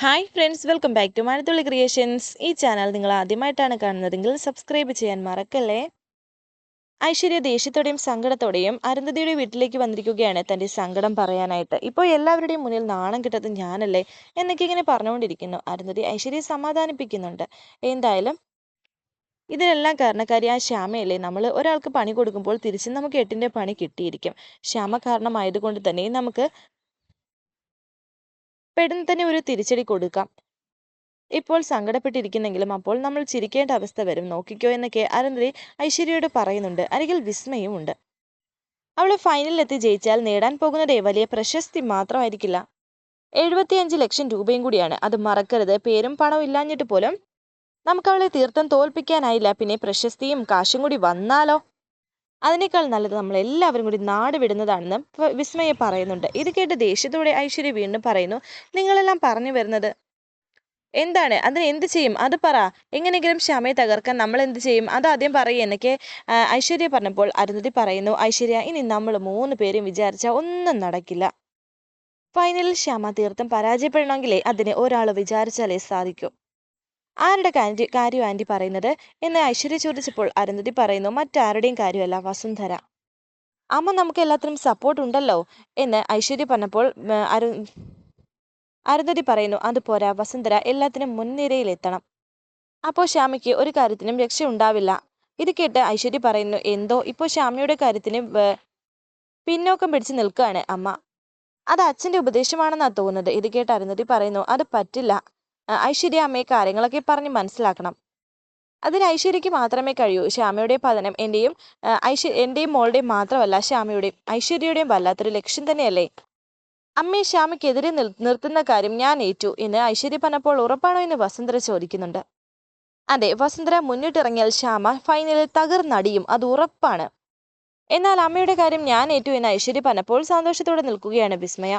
Hi friends welcome back to Mazhathulli creations ഈ channel നിങ്ങൾ ആദ്യമായിട്ടാണ് കാണുന്നതെങ്കിൽ സബ്സ്ക്രൈബ് ചെയ്യാൻ മറക്കല്ലേ? ഐശ്വര്യ ദേഷ്യത്തോടെയും സങ്കടത്തോടെയും അരുന്ധതിയുടെ വീട്ടിലേക്ക് വന്നിരിക്കുകയാണ് തന്റെ സങ്കടം പറയാനായിട്ട്. ഇപ്പോൾ എല്ലാവരുടെയും മുന്നിൽ നാണം കിട്ടത് ഞാനല്ലേ എന്നൊക്കെ ഇങ്ങനെ പറഞ്ഞുകൊണ്ടിരിക്കുന്നു. അരുന്ധതി ഐശ്വര്യയെ സമാധാനിപ്പിക്കുന്നുണ്ട്. എന്തായാലും ഇതിനെല്ലാം കാരണക്കാരി ആ ശ്യാമയല്ലേ? നമ്മൾ ഒരാൾക്ക് പണി കൊടുക്കുമ്പോൾ തിരിച്ച് നമുക്ക് എട്ടിന്റെ പണി കിട്ടിയിരിക്കും. ശ്യാമ കാരണമായതുകൊണ്ട് തന്നെ നമുക്ക് പെട്ടെന്ന് തന്നെ ഒരു തിരിച്ചടി കൊടുക്കാം. ഇപ്പോൾ സങ്കടപ്പെട്ടിരിക്കുന്നെങ്കിലും അപ്പോൾ നമ്മൾ ചിരിക്കേണ്ട അവസ്ഥ വരും. നോക്കിക്കോ എന്നൊക്കെ അരുന്ധതി ഐശ്വര്യയോട് പറയുന്നുണ്ട്. അരികിൽ വിസ്മയും ഉണ്ട്. അവൾ ഫൈനലിലെത്തി ജയിച്ചാൽ നേടാൻ പോകുന്നതേ വലിയ പ്രശസ്തി മാത്രമായിരിക്കില്ല. എഴുപത്തിയഞ്ച് ലക്ഷം രൂപയും കൂടിയാണ്. അത് മറക്കരുത്. പേരും പണവും ഇല്ലാഞ്ഞിട്ട് പോലും നമുക്ക് അവളെ തീർത്ഥം തോൽപ്പിക്കാനായില്ല. പിന്നെ പ്രശസ്തിയും കാശും കൂടി വന്നാലോ? അതിനേക്കാൾ നല്ലത് നമ്മൾ എല്ലാവരും കൂടി നാട് വിടുന്നതാണെന്ന് വിസ്മയ പറയുന്നുണ്ട്. ഇത് കേട്ട് ദേഷ്യത്തോടെ ഐശ്വര്യ വീണ്ടും പറയുന്നു നിങ്ങളെല്ലാം പറഞ്ഞു വരുന്നത് എന്താണ്? അതിന് എന്ത് ചെയ്യും? അത് പറ. എങ്ങനെയെങ്കിലും ക്ഷമയെ തകർക്കാൻ നമ്മൾ എന്ത് ചെയ്യും? അത് ആദ്യം പറയും എന്നൊക്കെ ഐശ്വര്യ പറഞ്ഞപ്പോൾ അരുന്ധതി പറയുന്നു ഐശ്വര്യ ഇനി നമ്മൾ മൂന്ന് പേരും വിചാരിച്ചാൽ ഒന്നും നടക്കില്ല. ഫൈനലിൽ ശ്യാമ തീർത്ഥം പരാജയപ്പെടണമെങ്കിലേ അതിന് ഒരാൾ വിചാരിച്ചാലേ സാധിക്കൂ. ആരുടെ കാര്യം കാര്യം ആന്റി പറയുന്നത്? എന്ന് ഐശ്വര്യ ചോദിച്ചപ്പോൾ അരുന്ധതി പറയുന്നു മറ്റാരുടെയും കാര്യമല്ല വസുന്ധര. അമ്മ നമുക്ക് എല്ലാത്തിനും സപ്പോർട്ട് ഉണ്ടല്ലോ എന്ന് ഐശ്വര്യ പറഞ്ഞപ്പോൾ അരു അരുന്ധതി പറയുന്നു അതുപോരാ വസുന്ധര എല്ലാത്തിനും മുൻനിരയിലെത്തണം. അപ്പോൾ ശ്യാമയ്ക്ക് ഒരു കാര്യത്തിനും രക്ഷ ഉണ്ടാവില്ല. ഇത് കേട്ട് ഐശ്വര്യ പറയുന്നു എന്തോ? ഇപ്പോൾ ശ്യാമയുടെ കാര്യത്തിന് പിന്നോക്കം പിടിച്ച് നിൽക്കുകയാണ് അമ്മ. അത് അച്ഛന്റെ ഉപദേശമാണെന്നാണ് തോന്നുന്നത്. ഇത് കേട്ട് അരുന്ധതി പറയുന്നു അത് പറ്റില്ല. ഐശ്വര്യ അമ്മയെ കാര്യങ്ങളൊക്കെ പറഞ്ഞ് മനസ്സിലാക്കണം. അതിന് ഐശ്വര്യയ്ക്ക് മാത്രമേ കഴിയൂ. ശ്യാമയുടെ പതനം എന്റെയും ഐശ്വര്യ എന്റെയും മോളുടെയും മാത്രമല്ല ശ്യാമയുടെയും ഐശ്വര്യയുടെയും വല്ലാത്തൊരു ലക്ഷ്യം തന്നെയല്ലേ? അമ്മയെ ശ്യാമയ്ക്കെതിരെ നിർ നിർത്തുന്ന കാര്യം ഞാൻ ഏറ്റു എന്ന് ഐശ്വര്യ പറഞ്ഞപ്പോൾ ഉറപ്പാണോ എന്ന് വസന്തര ചോദിക്കുന്നുണ്ട്. അതെ വസുന്ധര മുന്നിട്ടിറങ്ങിയാൽ ശ്യാമ ഫൈനലിൽ തകർന്നടിയും അത് ഉറപ്പാണ്. എന്നാൽ അമ്മയുടെ കാര്യം ഞാൻ ഏറ്റു എന്ന് ഐശ്വര്യ പറഞ്ഞപ്പോൾ സന്തോഷത്തോടെ നിൽക്കുകയാണ് വിസ്മയ.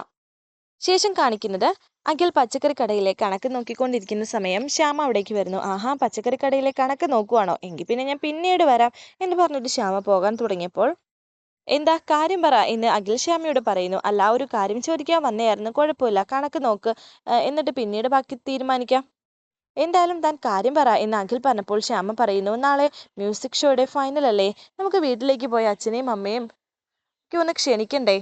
ശേഷം കാണിക്കുന്നത് അഖിൽ പച്ചക്കറി കടയിലെ കണക്ക് നോക്കിക്കൊണ്ടിരിക്കുന്ന സമയം ശ്യാമ അവിടേക്ക് വരുന്നു. ആഹാ പച്ചക്കറി കടയിലെ കണക്ക് നോക്കുവാണോ? എങ്കിൽ പിന്നെ ഞാൻ പിന്നീട് വരാം എന്ന് പറഞ്ഞിട്ട് ശ്യാമ പോകാൻ തുടങ്ങിയപ്പോൾ എന്താ കാര്യം പറ എന്ന് അഖിൽ ശ്യാമയോട് പറയുന്നു. അല്ല ഒരു കാര്യം ചോദിക്കാൻ വന്നയായിരുന്നു. കുഴപ്പമില്ല കണക്ക് നോക്ക്. എന്നിട്ട് പിന്നീട് ബാക്കി തീരുമാനിക്കാം. എന്തായാലും താൻ കാര്യം പറ എന്ന് അഖിൽ പറഞ്ഞപ്പോൾ ശ്യാമ പറയുന്നു. നാളെ മ്യൂസിക് ഷോയുടെ ഫൈനൽ അല്ലേ? നമുക്ക് വീട്ടിലേക്ക് പോയി അച്ഛനെയും അമ്മയും ഒന്ന് ക്ഷണിക്കണ്ടേ?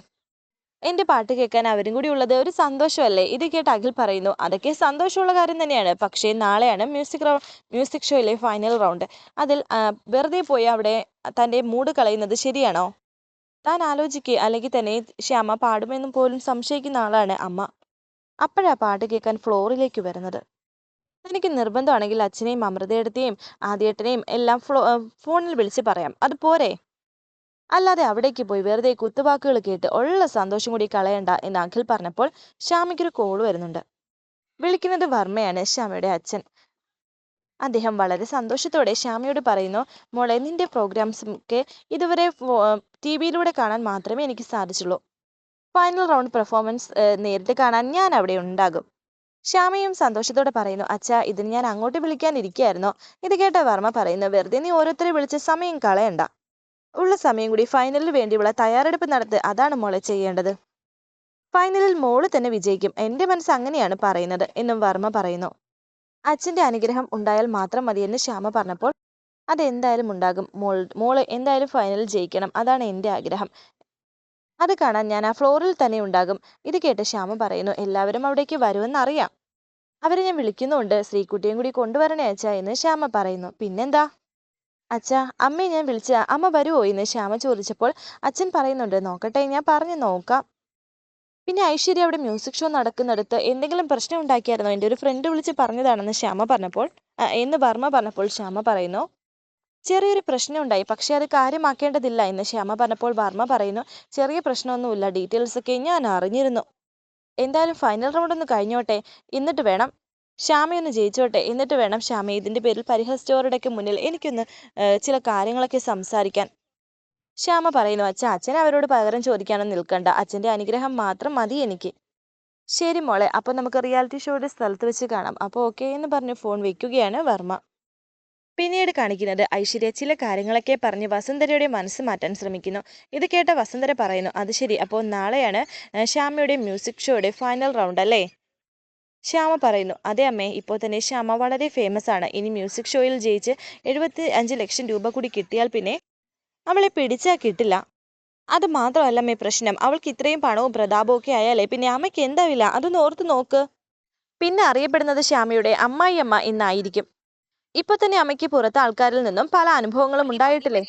എന്റെ പാട്ട് കേൾക്കാൻ അവരും കൂടി ഉള്ളത് ഒരു സന്തോഷമല്ലേ? ഇത് കേട്ട് അഖിൽ പറയുന്നു അതൊക്കെ സന്തോഷമുള്ള കാര്യം തന്നെയാണ്. പക്ഷേ നാളെയാണ് മ്യൂസിക് മ്യൂസിക് ഷോയിലെ ഫൈനൽ റൗണ്ട് അതിൽ വെറുതെ പോയി അവിടെ തന്റെ മൂഡ് കളയുന്നത് ശരിയാണോ? താൻ ആലോചിക്കുക അല്ലെങ്കിൽ തന്നെ ശ്യാമ പാടുമെന്നും പോലും സംശയിക്കുന്ന ആളാണ് അമ്മ. അപ്പോഴാ പാട്ട് കേൾക്കാൻ ഫ്ലോറിലേക്ക് വരുന്നത്. തനിക്ക് നിർബന്ധമാണെങ്കിൽ അച്ഛനെയും അമൃതയെടുത്തെയും ആദ്യേട്ടനെയും എല്ലാം ഫ്ലോ ഫോണിൽ വിളിച്ച് പറയാം. അത് പോരെ? അല്ലാതെ അവിടേക്ക് പോയി വെറുതെ കുത്തുവാക്കുകൾ കേട്ട് ഉള്ള സന്തോഷം കൂടി കളയണ്ട എന്ന് അഖിൽ പറഞ്ഞപ്പോൾ ശ്യാമയ്ക്കൊരു കോൾ വരുന്നുണ്ട്. വിളിക്കുന്നത് വർമ്മയാണ് ശ്യാമയുടെ അച്ഛൻ. അദ്ദേഹം വളരെ സന്തോഷത്തോടെ ശ്യാമയോട് പറയുന്നു മോളെ നിന്റെ പ്രോഗ്രാംസും ഒക്കെ ഇതുവരെ ടി വിയിലൂടെ കാണാൻ മാത്രമേ എനിക്ക് സാധിച്ചുള്ളൂ. ഫൈനൽ റൗണ്ട് പെർഫോമൻസ് നേരിട്ട് കാണാൻ ഞാൻ അവിടെ ഉണ്ടാകും. ശ്യാമയും സന്തോഷത്തോടെ പറയുന്നു അച്ഛാ ഇതിന് ഞാൻ അങ്ങോട്ട് വിളിക്കാൻ ഇരിക്കുകയായിരുന്നു ഇത് കേട്ട വർമ്മ പറയുന്നു വെറുതെ നീ ഓരോരുത്തരെ വിളിച്ച് സമയം കളയണ്ട. ഉള്ള സമയം കൂടി ഫൈനലിന് വേണ്ടിയുള്ള തയ്യാറെടുപ്പ് നടത്ത് അതാണ് മോളെ ചെയ്യേണ്ടത്. ഫൈനലിൽ മോൾ തന്നെ വിജയിക്കും. എന്റെ മനസ്സ് അങ്ങനെയാണ് പറയുന്നത് എന്നും വർമ്മ പറയുന്നു. അച്ഛന്റെ അനുഗ്രഹം ഉണ്ടായാൽ മാത്രം മതിയെന്ന് ശ്യാമ പറഞ്ഞപ്പോൾ അതെന്തായാലും ഉണ്ടാകും. മോൾ മോൾ എന്തായാലും ഫൈനലിൽ ജയിക്കണം. അതാണ് എന്റെ ആഗ്രഹം. അത് കാണാൻ ഞാൻ ആ ഫ്ലോറിൽ തന്നെ ഉണ്ടാകും. ഇത് കേട്ട് ശ്യാമ പറയുന്നു എല്ലാവരും അവിടേക്ക് വരുമെന്ന് അറിയാം. അവരെ ഞാൻ വിളിക്കുന്നുണ്ട്. ശ്രീകുട്ടിയും കൂടി കൊണ്ടുവരണേ അച്ഛ എന്ന് ശ്യാമ പറയുന്നു. പിന്നെന്താ? അച്ഛാ അമ്മയെ ഞാൻ വിളിച്ച അമ്മ വരുമോ എന്ന് ശ്യാമ ചോദിച്ചപ്പോൾ അച്ഛൻ പറയുന്നുണ്ട് നോക്കട്ടെ ഞാൻ പറഞ്ഞു നോക്കാം. പിന്നെ ഐശ്വര്യ അവിടെ മ്യൂസിക് ഷോ നടക്കുന്നിടത്ത് എന്തെങ്കിലും പ്രശ്നം ഉണ്ടാക്കിയായിരുന്നോ? എന്റെ ഒരു ഫ്രണ്ട് വിളിച്ച് പറഞ്ഞതാണെന്ന് ശ്യാമ പറഞ്ഞപ്പോൾ എന്ന് വർമ്മ പറഞ്ഞപ്പോൾ ശ്യാമ പറയുന്നു ചെറിയൊരു പ്രശ്നം ഉണ്ടായി പക്ഷേ അത് കാര്യമാക്കേണ്ടതില്ല എന്ന് ശ്യാമ പറഞ്ഞപ്പോൾ വർമ്മ പറയുന്നു ചെറിയ പ്രശ്നമൊന്നുമില്ല ഡീറ്റെയിൽസൊക്കെ ഞാൻ അറിഞ്ഞിരുന്നു. എന്തായാലും ഫൈനൽ റൗണ്ട് ഒന്ന് കഴിഞ്ഞോട്ടെ എന്നിട്ട് വേണം ശ്യാമയൊന്ന് ജയിച്ചോട്ടെ. എന്നിട്ട് വേണം ശ്യാമ ഇതിന്റെ പേരിൽ പരിഹസിച്ചവരുടെയൊക്കെ മുന്നിൽ എനിക്കൊന്ന് ചില കാര്യങ്ങളൊക്കെ സംസാരിക്കാൻ. ശ്യാമ പറയുന്നു അച്ഛൻ അച്ഛൻ അവരോട് പകരം ചോദിക്കാനൊന്നും നിൽക്കണ്ട. അച്ഛന്റെ അനുഗ്രഹം മാത്രം മതി എനിക്ക്. ശരി മോളെ അപ്പോൾ നമുക്ക് റിയാലിറ്റി ഷോയുടെ സ്ഥലത്ത് വെച്ച് കാണാം. അപ്പോൾ ഓക്കെ എന്ന് പറഞ്ഞ് ഫോൺ വെക്കുകയാണ് വർമ്മ. പിന്നീട് കാണിക്കുന്നത് ഐശ്വര്യ ചില കാര്യങ്ങളൊക്കെ പറഞ്ഞ് വസുന്ധരയുടെ മനസ്സ് മാറ്റാൻ ശ്രമിക്കുന്നു. ഇത് കേട്ട വസുന്ധര പറയുന്നു അത് ശരി. അപ്പോൾ നാളെയാണ് ശ്യാമയുടെ മ്യൂസിക് ഷോയുടെ ഫൈനൽ റൗണ്ട് അല്ലേ? ശ്യാമ പറയുന്നു അതെ അമ്മേ ഇപ്പോൾ തന്നെ ശ്യാമ വളരെ ഫേമസ് ആണ്. ഇനി മ്യൂസിക് ഷോയിൽ ജയിച്ച് എഴുപത്തി അഞ്ച് ലക്ഷം രൂപ കൂടി കിട്ടിയാൽ പിന്നെ അവളെ പിടിച്ചാൽ കിട്ടില്ല. അത് മാത്രമല്ല അമ്മേ പ്രശ്നം. അവൾക്ക് ഇത്രയും പണവും പ്രതാപവും ഒക്കെ ആയാലേ പിന്നെ അമ്മയ്ക്ക് എന്താവില്ല അതൊന്ന് ഓർത്ത് നോക്ക്. പിന്നെ അറിയപ്പെടുന്നത് ശ്യാമയുടെ അമ്മായിയമ്മ എന്നായിരിക്കും. ഇപ്പൊ തന്നെ അമ്മയ്ക്ക് പുറത്തെ ആൾക്കാരിൽ നിന്നും പല അനുഭവങ്ങളും ഉണ്ടായിട്ടില്ലേ?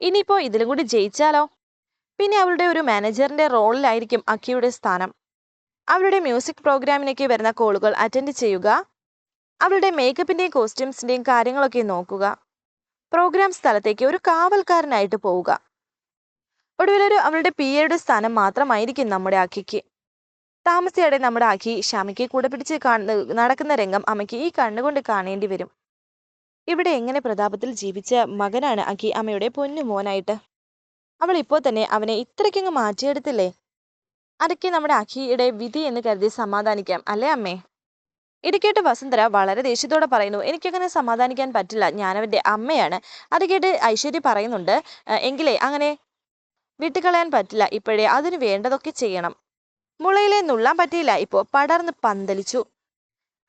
ഇനിയിപ്പോ ഇതിലും കൂടി ജയിച്ചാലോ? പിന്നെ അവളുടെ ഒരു മാനേജറിന്റെ റോളിലായിരിക്കും അക്കിയുടെ സ്ഥാനം. അവളുടെ മ്യൂസിക് പ്രോഗ്രാമിനൊക്കെ വരുന്ന കോളുകൾ അറ്റൻഡ് ചെയ്യുക. അവളുടെ മേക്കപ്പിന്റെയും കോസ്റ്റ്യൂംസിന്റെയും കാര്യങ്ങളൊക്കെ നോക്കുക. പ്രോഗ്രാം സ്ഥലത്തേക്ക് ഒരു കാവൽക്കാരനായിട്ട് പോവുക. ഒടുവിലൊരു അവളുടെ പി എയുടെ സ്ഥാനം മാത്രമായിരിക്കും നമ്മുടെ അഖിക്ക്. താമസിയാതെ നമ്മുടെ അഖി ഷാമിക്ക് കൂടെ പിടിച്ച് നടക്കുന്ന രംഗം അമ്മയ്ക്ക് ഈ കണ്ണുകൊണ്ട് കാണേണ്ടി വരും. ഇവിടെ എങ്ങനെ പ്രതാപത്തിൽ ജീവിച്ച മകനാണ് അഖി അമ്മയുടെ പൊന്നു മോനായിട്ട്? അവൾ ഇപ്പോൾ തന്നെ അവനെ ഇത്രയ്ക്കങ്ങ് മാറ്റിയെടുത്തില്ലേ? അതൊക്കെ നമ്മുടെ അഖിയുടെ വിധി എന്ന് കരുതി സമാധാനിക്കാം. അല്ലേ അമ്മേ? ഇത് വസുന്ധര വളരെ ദേഷ്യത്തോടെ പറയുന്നു എനിക്കങ്ങനെ സമാധാനിക്കാൻ പറ്റില്ല. ഞാനവന്റെ അമ്മയാണ്. അത് കേട്ട് ഐശ്വര്യ പറയുന്നുണ്ട് എങ്കിലേ അങ്ങനെ വിട്ടുകളയാൻ പറ്റില്ല. ഇപ്പോഴേ അതിന് വേണ്ടതൊക്കെ ചെയ്യണം. മുളയിലെ നുള്ളാൻ പറ്റിയില്ല. ഇപ്പോൾ പടർന്ന് പന്തലിച്ചു.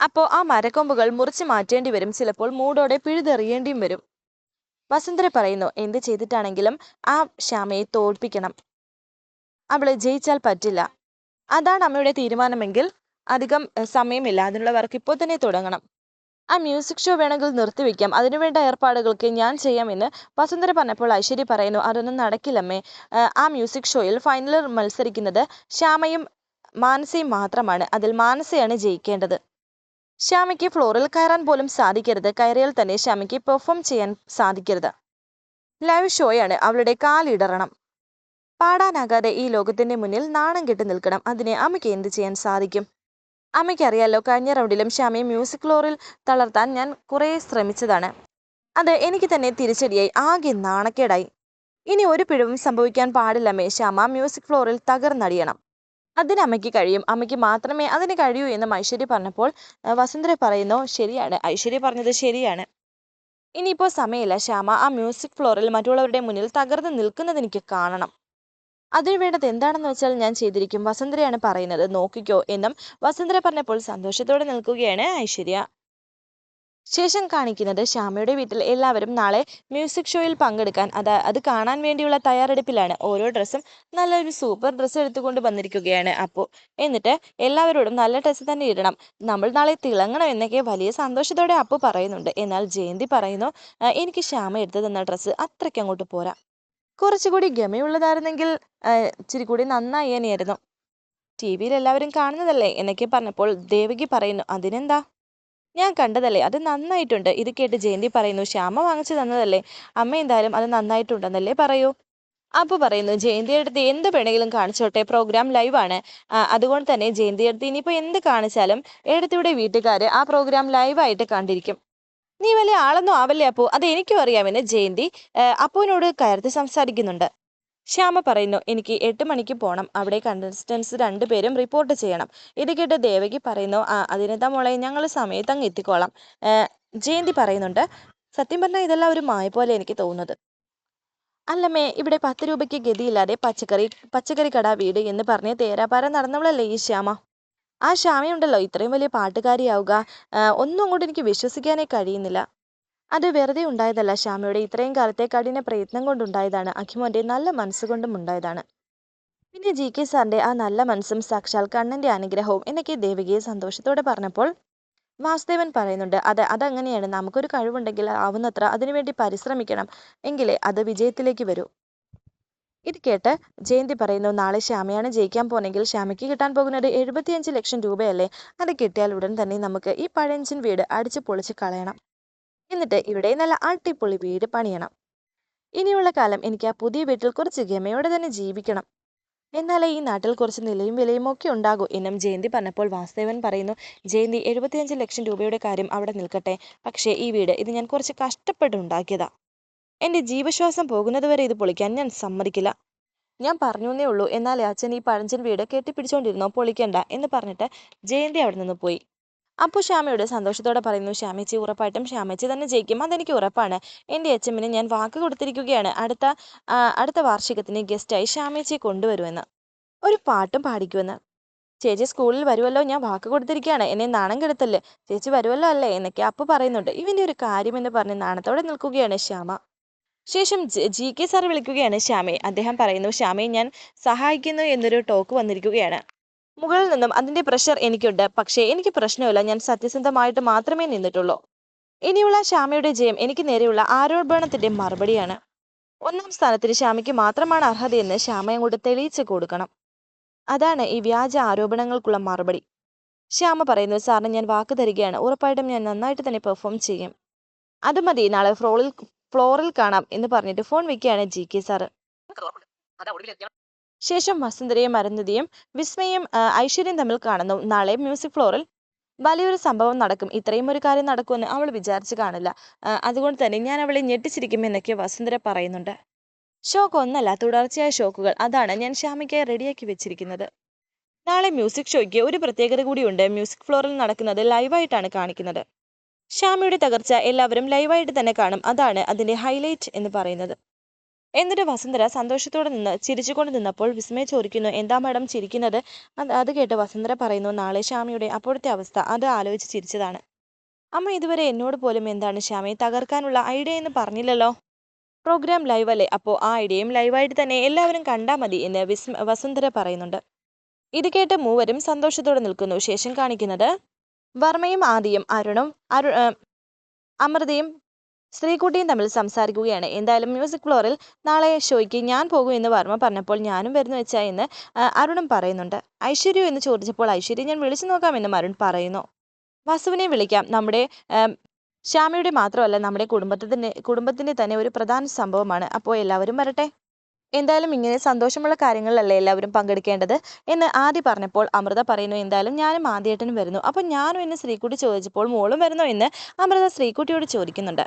അപ്പോൾ ആ മരക്കൊമ്പുകൾ മുറിച്ചു മാറ്റേണ്ടി വരും. ചിലപ്പോൾ മൂടോടെ പിഴുതെറിയേണ്ടിയും വരും. വസുന്ധര പറയുന്നു എന്ത് ചെയ്തിട്ടാണെങ്കിലും ആ ശ്യാമയെ തോൽപ്പിക്കണം. അവൾ ജയിച്ചാൽ പറ്റില്ല. അതാണ് അമ്മയുടെ തീരുമാനമെങ്കിൽ അധികം സമയമില്ല. അതിനുള്ള വർക്ക് ഇപ്പോൾ തന്നെ തുടങ്ങണം. ആ മ്യൂസിക് ഷോ വേണമെങ്കിൽ നിർത്തിവെക്കാം അതിനുവേണ്ട ഏർപ്പാടുകൾക്ക് ഞാൻ ചെയ്യാമെന്ന് വസുന്ധര പറഞ്ഞപ്പോൾ ഐശ്വര്യ പറയുന്നു അതൊന്നും നടക്കില്ലമ്മേ. ആ മ്യൂസിക് ഷോയിൽ ഫൈനലിൽ മത്സരിക്കുന്നത് ശ്യാമയും മാനസയും മാത്രമാണ്. അതിൽ മാനസയാണ് ജയിക്കേണ്ടത്. ശ്യാമയ്ക്ക് ഫ്ലോറിൽ കയറാൻ പോലും സാധിക്കരുത്. കയറിയാൽ തന്നെ ശ്യാമയ്ക്ക് പെർഫോം ചെയ്യാൻ സാധിക്കരുത്. ലൈവ് ഷോയാണ് അവളുടെ കാലിടറണം. പാടാനാകാതെ ഈ ലോകത്തിന്റെ മുന്നിൽ നാണം കെട്ടി നിൽക്കണം. അതിനെ അമ്മയ്ക്ക് എന്ത് ചെയ്യാൻ സാധിക്കും? അമ്മയ്ക്കറിയാലോ കഴിഞ്ഞ റൗണ്ടിലും ശ്യാമയെ മ്യൂസിക് ഫ്ലോറിൽ തളർത്താൻ ഞാൻ കുറേ ശ്രമിച്ചതാണ്. അത് എനിക്ക് തന്നെ തിരിച്ചടിയായി ആകെ നാണക്കേടായി. ഇനി ഒരു പിഴവും സംഭവിക്കാൻ പാടില്ലമ്മേ ശ്യാമ മ്യൂസിക് ഫ്ലോറിൽ തകർന്നടിയണം. അതിന് അമ്മയ്ക്ക് കഴിയും. അമ്മയ്ക്ക് മാത്രമേ അതിന് കഴിയൂ എന്ന് ഐശ്വര്യ പറഞ്ഞപ്പോൾ വസുന്ധര പറയുന്നു ശരിയാണ്. ഐശ്വര്യ പറഞ്ഞത് ശരിയാണ്. ഇനിയിപ്പോൾ സമയമില്ല. ശ്യാമ ആ മ്യൂസിക് ഫ്ലോറിൽ മറ്റുള്ളവരുടെ മുന്നിൽ തകർന്ന് നിൽക്കുന്നത് എനിക്ക് കാണണം. അതിനു വേണ്ടത് എന്താണെന്ന് വെച്ചാൽ ഞാൻ ചെയ്തിരിക്കും. വസുന്ധരയാണ് പറയുന്നത്. നോക്കിക്കോ എന്നും വസുന്ധര പറഞ്ഞപ്പോൾ സന്തോഷത്തോടെ നിൽക്കുകയാണ് ഐശ്വര്യ. ശേഷം കാണിക്കുന്നത് ശ്യാമയുടെ വീട്ടിൽ എല്ലാവരും നാളെ മ്യൂസിക് ഷോയിൽ പങ്കെടുക്കാൻ അത് അത് കാണാൻ വേണ്ടിയുള്ള തയ്യാറെടുപ്പിലാണ്. ഓരോ ഡ്രസ്സും നല്ലൊരു സൂപ്പർ ഡ്രസ്സ് എടുത്തുകൊണ്ട് വന്നിരിക്കുകയാണ് അപ്പോൾ എന്നിട്ട് എല്ലാവരോടും നല്ല ഡ്രസ്സ് തന്നെ ഇടണം. നമ്മൾ നാളെ തിളങ്ങണം എന്നൊക്കെ വലിയ സന്തോഷത്തോടെ അപ്പു പറയുന്നുണ്ട്. എന്നാൽ ജയന്തി പറയുന്നു എനിക്ക് ശ്യാമ എടുത്തു തന്ന ഡ്രസ്സ് അത്രയ്ക്ക് അങ്ങോട്ട് പോരാ. കുറച്ചുകൂടി ഗമയുള്ളതായിരുന്നെങ്കിൽ ഇച്ചിരി കൂടി നന്നായേനെയായിരുന്നു ടി വിയിൽ എല്ലാവരും കാണുന്നതല്ലേ? എന്നൊക്കെ പറഞ്ഞപ്പോൾ ദേവകി പറയുന്നു അതിനെന്താ? ഞാൻ കണ്ടതല്ലേ അത് നന്നായിട്ടുണ്ട്. ഇത് കേട്ട് ജയന്തി പറയുന്നു ശ്യാമ വാങ്ങിച്ചു തന്നതല്ലേ. അമ്മ എന്തായാലും അത് നന്നായിട്ടുണ്ടെന്നല്ലേ പറയൂ. അപ്പു പറയുന്നു ജയന്തിയുടെ അടുത്ത് എന്ത് വേണമെങ്കിലും കാണിച്ചോട്ടെ പ്രോഗ്രാം ലൈവാണ്. അതുകൊണ്ട് തന്നെ ജയന്തിയുടെ അടുത്ത് ഇനിയിപ്പോൾ എന്ത് കാണിച്ചാലും എടുത്തിയുടെ വീട്ടുകാർ ആ പ്രോഗ്രാം ലൈവായിട്ട് കണ്ടിരിക്കും. നീ വലിയ ആളൊന്നും ആവല്ലേ അപ്പു? അത് എനിക്കും അറിയാമെന്ന് ജയന്തി. അപ്പുവിനോട് കയർത്തി സംസാരിക്കുന്നുണ്ട്. ശ്യാമ പറയുന്നു എനിക്ക് എട്ട് മണിക്ക് പോകണം അവിടെ കണ്ടസ്റ്റൻസ് രണ്ടുപേരും റിപ്പോർട്ട് ചെയ്യണം. ഇത് കേട്ട് ദേവകി പറയുന്നു ആ അതിനെന്താ മോളെ? ഞങ്ങൾ സമയത്ത് അങ്ങ് എത്തിക്കോളാം. ജയന്തി പറയുന്നുണ്ട് സത്യം പറഞ്ഞാൽ ഇതെല്ലാം ഒരു മായ പോലെ എനിക്ക് തോന്നുന്നത്. അല്ലമ്മേ ഇവിടെ പത്ത് രൂപയ്ക്ക് ഗതിയില്ലാതെ പച്ചക്കറി പച്ചക്കറി കട വീട് എന്ന് പറഞ്ഞ് തേരാപാര നടന്നവളല്ലേ ഈ ശ്യാമ? ആ ശ്യാമയുണ്ടല്ലോ ഇത്രയും വലിയ പാട്ടുകാരിയാവുക. ഒന്നും അങ്ങോട്ട് എനിക്ക് വിശ്വസിക്കാനേ കഴിയുന്നില്ല. അത് വെറുതെ ഉണ്ടായതല്ല ശ്യാമയുടെ ഇത്രയും കാലത്തെ കഠിന പ്രയത്നം കൊണ്ടുണ്ടായതാണ്. അഖിമോന്റെ നല്ല മനസ്സുകൊണ്ടും ഉണ്ടായതാണ്. പിന്നെ ജി കെ സാറിന്റെ ആ നല്ല മനസ്സും സാക്ഷാൽ കണ്ണന്റെ അനുഗ്രഹവും എന്നൊക്കെ ദേവികയെ സന്തോഷത്തോടെ പറഞ്ഞപ്പോൾ വാസുദേവൻ പറയുന്നുണ്ട് അത് അതങ്ങനെയാണ്. നമുക്കൊരു കഴിവുണ്ടെങ്കിൽ ആവുന്നത്ര അതിനുവേണ്ടി പരിശ്രമിക്കണം. എങ്കിലേ അത് വിജയത്തിലേക്ക് വരൂ. ഇത് കേട്ട് ജയന്തി പറയുന്നു നാളെ ശ്യാമയാണ് ജയിക്കാൻ പോന്നെങ്കിൽ ശ്യാമയ്ക്ക് കിട്ടാൻ പോകുന്നത് എഴുപത്തിയഞ്ച് ലക്ഷം രൂപയല്ലേ? അത് കിട്ടിയാൽ ഉടൻ തന്നെ നമുക്ക് ഈ പഴഞ്ചൻ വീട് അടിച്ചു പൊളിച്ച് കളയണം. എന്നിട്ട് ഇവിടെ നല്ല അടിപൊളി വീട് പണിയണം. ഇനിയുള്ള കാലം എനിക്ക് ആ പുതിയ വീട്ടിൽ കുറച്ച് ഗമയോടെ തന്നെ ജീവിക്കണം. എന്നാലേ ഈ നാട്ടിൽ കുറച്ച് നിലയും വിലയും ഒക്കെ ഉണ്ടാകൂ എന്നും ജയന്തി പറഞ്ഞപ്പോൾ വാസുദേവൻ പറയുന്നു ജയന്തി എഴുപത്തിയഞ്ച് ലക്ഷം രൂപയുടെ കാര്യം അവിടെ നിൽക്കട്ടെ. പക്ഷേ ഈ വീട് ഇത് ഞാൻ കുറച്ച് കഷ്ടപ്പെട്ട് ഉണ്ടാക്കിയതാ. എന്റെ ജീവശ്വാസം പോകുന്നതുവരെ ഇത് പൊളിക്കാൻ ഞാൻ സമ്മതിക്കില്ല. ഞാൻ പറഞ്ഞു എന്നേ ഉള്ളൂ എന്നാലേ അച്ഛൻ ഈ പഴഞ്ചൻ വീട് കെട്ടിപ്പിടിച്ചോണ്ടിരുന്നോ പൊളിക്കണ്ട എന്ന് പറഞ്ഞിട്ട് ജയന്തി അവിടെ നിന്ന് പോയി. അപ്പോൾ ശ്യാമയോട് സന്തോഷത്തോടെ പറയുന്നു ശ്യാമേച്ചി ഉറപ്പായിട്ടും ശ്യാമേച്ചി തന്നെ ജയിക്കും. അതെനിക്ക് ഉറപ്പാണ്. എന്റെ അച്ഛമ്മന് ഞാൻ വാക്ക് കൊടുത്തിരിക്കുകയാണ്. അടുത്ത അടുത്ത വാർഷികത്തിന് ഗസ്റ്റായി ശ്യാമേച്ചിയെ കൊണ്ടുവരുമെന്ന്. ഒരു പാട്ടും പാടിക്കുമെന്ന്. ചേച്ചി സ്കൂളിൽ വരുമല്ലോ ഞാൻ വാക്ക് കൊടുത്തിരിക്കുകയാണ്. എന്നെ നാണം കെടുത്തല്ലേ? ചേച്ചി വരുമല്ലോ അല്ലേ? എന്നൊക്കെ അപ്പു പറയുന്നുണ്ട്. ഇവന്റെ ഒരു കാര്യമെന്ന് പറഞ്ഞ് നാണത്തോടെ നിൽക്കുകയാണ് ശ്യാമ. ശേഷം ജി കെ സാർ വിളിക്കുകയാണ് ശ്യാമയെ. അദ്ദേഹം പറയുന്നു ശ്യാമയെ ഞാൻ സഹായിക്കുന്നു എന്നൊരു ടോക്ക് വന്നിരിക്കുകയാണ്. മുകളിൽ നിന്നും അതിന്റെ പ്രഷർ എനിക്കുണ്ട്. പക്ഷേ എനിക്ക് പ്രശ്നമില്ല. ഞാൻ സത്യസന്ധമായിട്ട് മാത്രമേ നിന്നിട്ടുള്ളൂ. ഇനിയുള്ള ശ്യാമയുടെ ജയം എനിക്ക് നേരെയുള്ള ആരോപണത്തിന്റെ മറുപടിയാണ്. ഒന്നാം സ്ഥാനത്തിന് ശ്യാമയ്ക്ക് മാത്രമാണ് അർഹതയെന്ന് ശ്യാമ അങ്ങോട്ട് തെളിയിച്ചു കൊടുക്കണം. അതാണ് ഈ വ്യാജ ആരോപണങ്ങൾക്കുള്ള മറുപടി. ശ്യാമ പറയുന്നു സാറിന് ഞാൻ വാക്ക് തരികയാണ്. ഉറപ്പായിട്ടും ഞാൻ നന്നായിട്ട് തന്നെ പെർഫോം ചെയ്യും. അത് മതി. നാളെ ഫ്ലോറിൽ ഫ്ലോറിൽ കാണാം എന്ന് പറഞ്ഞിട്ട് ഫോൺ വെക്കുകയാണ് ജി കെ സാറ്. ശേഷം വസുന്ധരയും അരുന്ധതിയും വിസ്മയും ഐശ്വര്യം തമ്മിൽ കാണുന്നു. നാളെ മ്യൂസിക് ഫ്ലോറിൽ വലിയൊരു സംഭവം നടക്കും. ഇത്രയും ഒരു കാര്യം നടക്കുമെന്ന് അവൾ വിചാരിച്ചു കാണില്ല. അതുകൊണ്ട് തന്നെ ഞാൻ അവളെ ഞെട്ടിച്ചിരിക്കുമെന്നൊക്കെ വസുന്ധര പറയുന്നുണ്ട്. ഷോക്ക് ഒന്നല്ല തുടർച്ചയായ ഷോക്കുകൾ. അതാണ് ഞാൻ ശ്യാമയ്ക്കായി റെഡിയാക്കി വെച്ചിരിക്കുന്നത്. നാളെ മ്യൂസിക് ഷോയ്ക്ക് ഒരു പ്രത്യേകത കൂടിയുണ്ട് മ്യൂസിക് ഫ്ലോറിൽ നടക്കുന്നത് ലൈവായിട്ടാണ് കാണിക്കുന്നത്. ശ്യാമയുടെ തകർച്ച എല്ലാവരും ലൈവായിട്ട് തന്നെ കാണും. അതാണ് അതിന്റെ ഹൈലൈറ്റ് എന്ന് പറയുന്നത്. എന്നിട്ട് വസുന്ധര സന്തോഷത്തോടെ നിന്ന് ചിരിച്ചുകൊണ്ട് നിന്നപ്പോൾ വിസ്മയ ചോദിക്കുന്നു എന്താ മാഡം ചിരിക്കുന്നത്? അത് കേട്ട് വസുന്ധര പറയുന്നു നാളെ ശ്യാമയുടെ അപ്പോഴത്തെ അവസ്ഥ. അത് ആലോചിച്ച് ചിരിച്ചതാണ്. അമ്മ ഇതുവരെ എന്നോട് പോലും എന്താണ് ശ്യാമയെ തകർക്കാനുള്ള ഐഡിയ എന്ന് പറഞ്ഞില്ലല്ലോ? പ്രോഗ്രാം ലൈവ് അല്ലേ? അപ്പോൾ ആ ഐഡിയയും ലൈവായിട്ട് തന്നെ എല്ലാവരും കണ്ടാൽ മതി എന്ന് വിസ്മ വസുന്ധര പറയുന്നുണ്ട്. ഇത് കേട്ട് മൂവരും സന്തോഷത്തോടെ നിൽക്കുന്നു. ശേഷം കാണിക്കുന്നത് വർമ്മയും ആദിയും അരുണും അരു അമൃതയും ശ്രീകുട്ടിയും തമ്മിൽ സംസാരിക്കുകയാണ്. എന്തായാലും മ്യൂസിക് ഫ്ലോറിൽ നാളെ ഷോയ്ക്ക് ഞാൻ പോകും എന്ന് വർമ്മ പറഞ്ഞപ്പോൾ ഞാനും വരുന്നു വെച്ചാ എന്ന് അരുണും പറയുന്നുണ്ട്. ഐശ്വര്യ എന്ന് ചോദിച്ചപ്പോൾ ഐശ്വര്യ ഞാൻ വിളിച്ചു നോക്കാമെന്നും അരുൺ പറയുന്നു. വസുവിനെ വിളിക്കാം. നമ്മുടെ ശ്യാമയുടെ മാത്രമല്ല നമ്മുടെ കുടുംബത്തിന്റെ കുടുംബത്തിന്റെ തന്നെ ഒരു പ്രധാന സംഭവമാണ്. അപ്പോൾ എല്ലാവരും വരട്ടെ. എന്തായാലും ഇങ്ങനെ സന്തോഷമുള്ള കാര്യങ്ങളിലല്ലേ എല്ലാവരും പങ്കെടുക്കേണ്ടത് എന്ന് ആദ്യ പറഞ്ഞപ്പോൾ അമൃത പറയുന്നു എന്തായാലും ഞാനും ആദ്യേട്ടനും വരുന്നു. അപ്പം ഞാനും എന്നെ ശ്രീകുട്ടി ചോദിച്ചപ്പോൾ മോളും വരുന്നു എന്ന് അമൃത ശ്രീകുട്ടിയോട് ചോദിക്കുന്നുണ്ട്.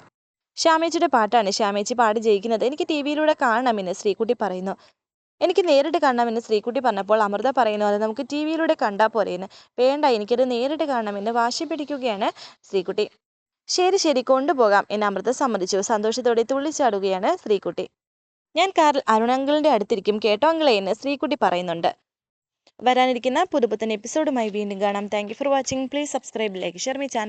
ശ്യാമേച്ചിയുടെ പാട്ടാണ്. ശ്യാമേച്ചി പാടി ജയിക്കുന്നത് എനിക്ക് ടി വിയിലൂടെ കാണണമെന്ന് ശ്രീകുട്ടി പറയുന്നു. എനിക്ക് നേരിട്ട് കാണണമെന്ന് ശ്രീകുട്ടി പറഞ്ഞപ്പോൾ അമൃത പറയുന്നു അത് നമുക്ക് ടി വിയിലൂടെ കണ്ടാൽ പോരെയെന്ന് വേണ്ട എനിക്കത് നേരിട്ട് കാണണമെന്ന് വാശി പിടിക്കുകയാണ് ശ്രീകുട്ടി. ശരി ശരി കൊണ്ടുപോകാം എന്ന് അമൃത സമ്മതിച്ചു. സന്തോഷത്തോടെ തുള്ളിച്ചാടുകയാണ് ശ്രീകുട്ടി. ഞാൻ കാറിൽ അരുണങ്കിളിന്റെ അടുത്തിരിക്കും കേട്ടോ അങ്കിളെ എന്ന് ശ്രീകുട്ടി പറയുന്നുണ്ട്. വരാനിരിക്കുന്ന പുതുപുത്തൻ എപ്പിസോഡുമായി വീണ്ടും കാണാം. Thank for watching please subscribe like share my channel